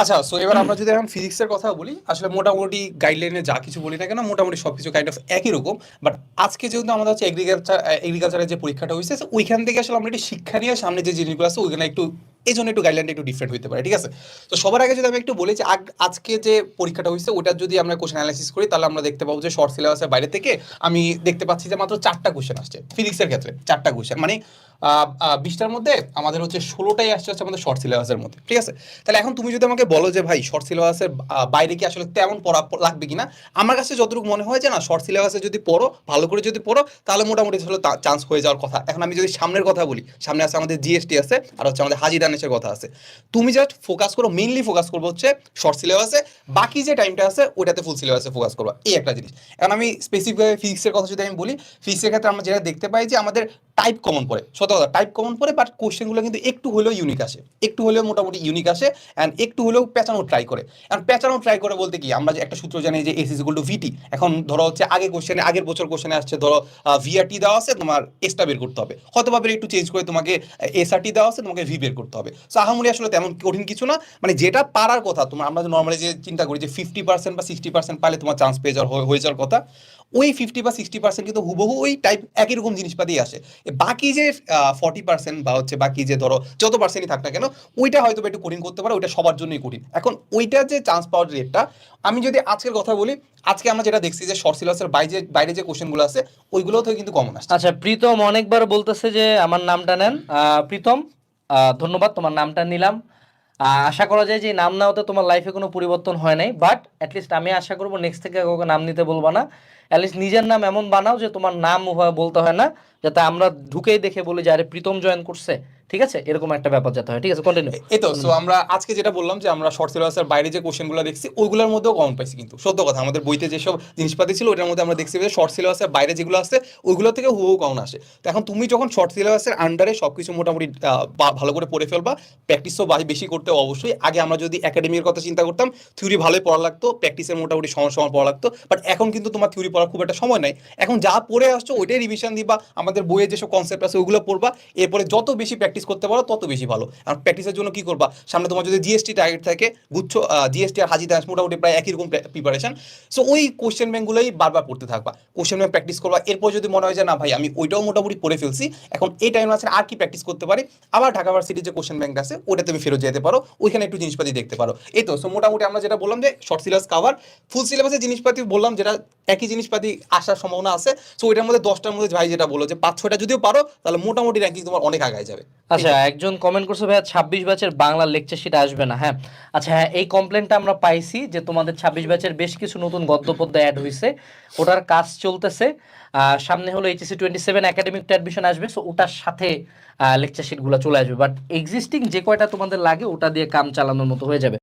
আচ্ছা সো এবার আমরা যদি এখন ফিজিক্সের কথা বলি, আসলে মোটামুটি গাইডলাইনে যা কিছু বলি না কেন, মোটামুটি সব কিছু কাইন্ড অফ একই রকম বাট আজকে যেহেতু আমাদের হচ্ছে এগ্রিকালচার এগ্রিকালচারের যে পরীক্ষাটা হয়েছে ওইখান থেকে আসলে আমরা একটু শিক্ষা নিয়ে সামনে যে জিনিসগুলো আছে, ওইখানে একটু এই জন্য একটু গাইডলাইনটা একটু ডিফারেন্ট হতে পারে, ঠিক আছে? তো সবার আগে যদি আমি একটু বলি যে আজকে যে পরীক্ষাটা হয়েছে ওটার যদি আমরা কোশ্চেন অ্যানালাইসিস করি, তাহলে আমরা দেখতে পাবো যে শর্ট সিলেবাসের বাইরে থেকে আমি দেখতে পাচ্ছি যে মাত্র চারটা কোশ্চেন আসছে ফিজিক্সের ক্ষেত্রে, চারটা কোশ্চেন মানে বিশটার মধ্যে আমাদের হচ্ছে ষোলোটাই আসছে হচ্ছে আমাদের শর্ট সিলেবাসের মধ্যে, ঠিক আছে? তাহলে এখন তুমি যদি আমাকে বলো যে ভাই শর্ট সিলেবাসের বাইরে কি আসলে তেমন পড়া লাগবে কিনা? আমার কাছে যতটুকু মনে হয় যে না শর্ট সিলেবাসে যদি পড়ো, ভালো করে যদি পড়ো, তাহলে মোটামুটি হলো চান্স হয়ে যাওয়ার কথা। এখন আমি যদি সামনের কথা বলি, সামনে আছে আমাদের জিএসটি আছে, আর হচ্ছে আমাদের হাজি দানেশের কথা আছে। তুমি জাস্ট ফোকাস করো মেইনলি ফোকাস করব হচ্ছে শর্ট সিলেবাসে বাকি যে টাইমটা আছে, ওইটাতে ফুল সিলেবাসে ফোকাস করব। এই একটা জিনিস। এখন আমি স্পেসিফিকভাবে ফিজিক্সের কথা যদি আমি বলি ফিজিক্সের ক্ষেত্রে আমরা যেটা দেখতে পাই যে আমাদের টাইপ কমন পড়ে। কথা টাইপ কমন পড়ে বাট কোশ্চেনগুলো কিন্তু একটু হলেও ইউনিক আসে। একটু হলেও মোটামুটি ইউনিক আসে অ্যান্ড একটু হলেও পেঁচানো ট্রাই করে। এখন পেঁচানো ট্রাই করে বলতে কি, আমরা যে একটা সূত্র জানি যে এস টু ভিটি এখন ধরো হচ্ছে আগে কোশ্চেনে আগের বছর কোশ্চেনে আসছে, ধরো ভিআরটি দেওয়া আছে, তোমার এসটা বের করতে হবে। হয়তো একটু চেঞ্জ করে তোমাকে এসআরটি দেওয়া আছে, তোমাকে ভি বের করতে হবে। সো আহামরি আসলে তেমন কঠিন কিছু না। মানে যেটা পারার কথা, তোমার আমরা নর্মালি যে চিন্তা করি যে ফিফটি পার্সেন্ট বা সিক্সটি পার্সেন্ট পালে তোমার চান্স পেয়ে যাওয়ার হয়ে যাওয়ার কথা। ওই ফিফটি বা সিক্সটি পার্সেন্ট কিন্তু হুবহু ওই টাইপ একই রকম জিনিসপাতি আসে। বাকি যে ফর্টি পার্সেন্ট বা হচ্ছে বাকি যে ধরো যত পার্সেন্টই থাক না কেন, ওইটা হয়তো একটু কঠিন করতে পারে, ওইটা সবার জন্যই কঠিন এখন ওইটা যে চান্স পাওয়ার রেটটা আমি যদি আজকের কথা বলি, আজকে আমরা যেটা দেখছি যে শর্ট সিলেবাসের বাইরে বাইরে যে কোশ্চেনগুলো আছে, ওইগুলোও থেকে কিন্তু কমন আসছে। আচ্ছা প্রীতম অনেকবার বলতেছে যে, আমার নামটা নেন। প্রীতম ধন্যবাদ, তোমার নামটা নিলাম। আশা করা যায় যে নাম নেওয়াতে তোমার লাইফে কোনো পরিবর্তন হয় নাই বাট অ্যাটলিস্ট আমি আশা করব নেক্সট থেকে কাউকে নাম নিতে বলব না। অ্যাটলিস্ট নিজের নাম এমন বানাও যে তোমার নাম বলতে হয় না। যাতে আমরা ঢুকেই দেখে বলি যে আরে প্রীতম জয়েন করছে। ঠিক আছে? এরকম একটা ব্যাপার যাতে হয়। ঠিক আছে? কন্টিনিউ এই তো সো আমরা আজকে যেটা বললাম যে আমরা শর্ট সিলেবাসের বাইরে যে কোশ্চেনগুলো দেখছি ওইগুলোর মধ্যেও কমন পাইছি কিন্তু। সত্য কথা আমাদের বইতে যেসব জিনিসপাতি ছিল ওটার মধ্যে আমরা দেখছি যে শর্ট সিলেবাসের বাইরে যেগুলো আছে ওইগুলো থেকে হুবহু কমন আসে। তো এখন তুমি যখন শর্ট সিলেবাসের আন্ডারে সব কিছু মোটামুটি ভালো করে পড়ে ফেলবা প্র্যাকটিসও বেশি করতে অবশ্যই। আগে আমরা যদি একাডেমির কথা চিন্তা করতাম থিওরি ভালোই পড়া লাগতো প্র্যাকটিসের মোটামুটি সময় সময় পড়া লাগতো বাট এখন কিন্তু তোমার থিওরি পড়ার খুব একটা সময় নাই। এখন যা পড়ে আসছো ওইটাই রিভিশন দিবা। আমাদের বইয়ে যেসব কনসেপ্ট আছে ওইগুলো পড়বা। এরপরে যত বেশি প্র্যাকটিস করতে পারো, তত বেশি ভালো। আর প্র্যাকটিসের জন্য কি করবা? সামনে তোমার যদি জিএসটি টার্গেট থাকে, গুচ্ছ জিএসটি আর হাজি দাস মোটামুটি প্রায় একই রকম প্রিপারেশন সো ওই কোশ্চেন ব্যাঙ্কগুলোই বারবার পড়তে থাকবা। কোশ্চেন ব্যাংক প্র্যাকটিস করবা। এরপর যদি মনে হয় যে, না ভাই, আমি ওইটাও মোটামুটি পড়ে ফেলছি, এখন এই টাইম আছে, আর কি প্র্যাকটিস করতে পারি? আবার ঢাকা ভার্সিটির যে কোশ্চেন ব্যাংক আছে ওটা তুমি ফেরত যেতে পারো। ওইখানে একটু জিনিসপাতি দেখতে পারো। এই তো সো মোটামুটি আমরা যেটা বললাম যে শর্ট সিলেবাস কাভার ফুল সিলেবাসের জিনিসপাতি বললাম যেটা একই জিনিসপাতি আসার সম্ভাবনা আছে। সো ওইটার মধ্যে দশটার মধ্যে ভাই যেটা বলো যে পাঁচ ছয়টা যদিও পারো, তাহলে মোটামুটি র্যাঙ্কিং তোমার অনেক আগায় যাবে। আচ্ছা একজন কমেন্ট করছে, ভাইয়া, ছাব্বিশ ব্যাচের বাংলা লেকচার শিট আসবে না। হ্যাঁ আচ্ছা হ্যাঁ এই কমপ্লেনটা আমরা পাইছি যে তোমাদের ছাব্বিশ ব্যাচের বেশ কিছু নতুন গদ্য পদ্য অ্যাড হয়েছে ওটার কাজ চলতেছে। সামনে হলো HSC twenty seven academic admission আসবে সো ওটার সাথে লেকচার শিটগুলো চলে আসবে। বাট এক্সিস্টিং যে কয়টা তোমাদের লাগে, ওটা দিয়ে কাম চালানোর মতো হয়ে যাবে।